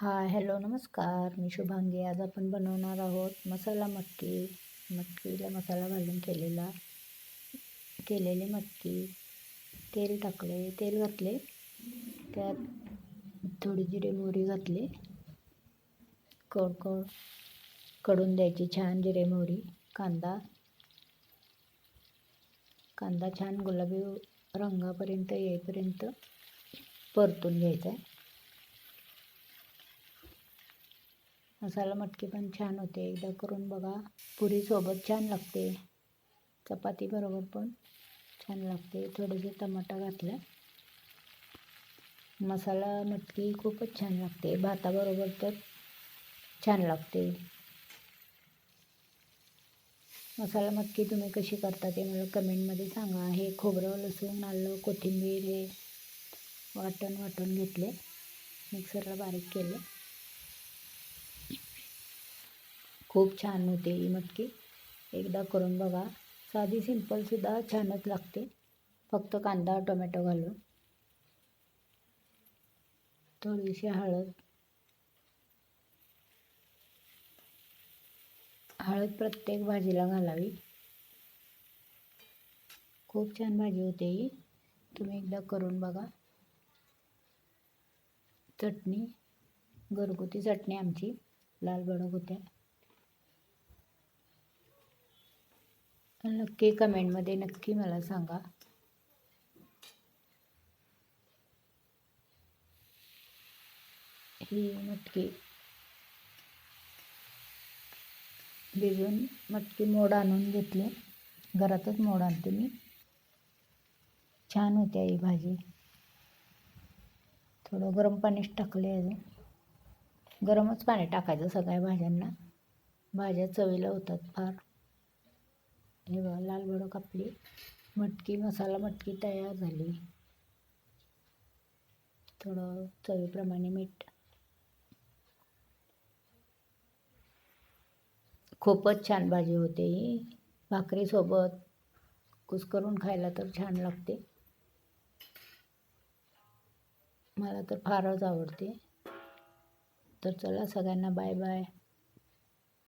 Hi hello नमस्कार. मी शुभांगी. आज आपण बनवणार आहोत मसाला मटकी. मटकीला मसाला घालून केलेला केलेली मटकी. तेल टाकले. तेल घातले. त्यात थोडी जिरे मोहरी घातली. कडकडकडून द्यायची छान जिरे मोहरी. कांदा. कांदा छान गुलाबी रंगापर्यंत येईपर्यंत परतून घ्यायचा आहे. मसाला मटकी पण छान होते. एकदा करून बघा. पुरीसोबत छान लागते. चपाती बरोबर पण छान लागते. थोडेसे टमाटा घातलं. मसाला मटकी खूपच छान लागते. भाताबरोबर तर छान लागते. मसाला मटकी तुम्ही कशी करता ते मला कमेंटमध्ये सांगा. हे खोबरं लसूण आलं कोथिंबीर हे वाटण वाटून घेतले. मिक्सरला बारीक केलं. खूप छान होते ही मटकी. एकदा करून बघा. साधी सिंपलसुद्धा छानच लागते. फक्त कांदा टोमॅटो घालून. थोडीशी हळद. हळद प्रत्येक भाजीला घालावी. खूप छान भाजी होते ही. तुम्ही एकदा करून बघा. चटणी घरगुती चटणी आमची. लाल भडक होत्या. नक्की कमेंटमध्ये नक्की मला सांगा. ही मटकी. भिजून मटकी मोड आणून घेतली. घरातच मोड आणते मी. छान होते ही भाजी. थोडं गरम पाणीच टाकले अजून. गरमच पाणी टाकायचं सगळ्या भाज्यांना. भाज्या चवीला होतात फार. हे बघा लाल भडक आपली मटकी मसाला मटकी तयार झाली. थोडं चवीप्रमाणे मीठ. खूपच छान भाजी होते ही. भाकरीसोबत कुस्करून खायला तर छान लागते. मला तर फारच आवडते. तर चला सगळ्यांना बाय बाय.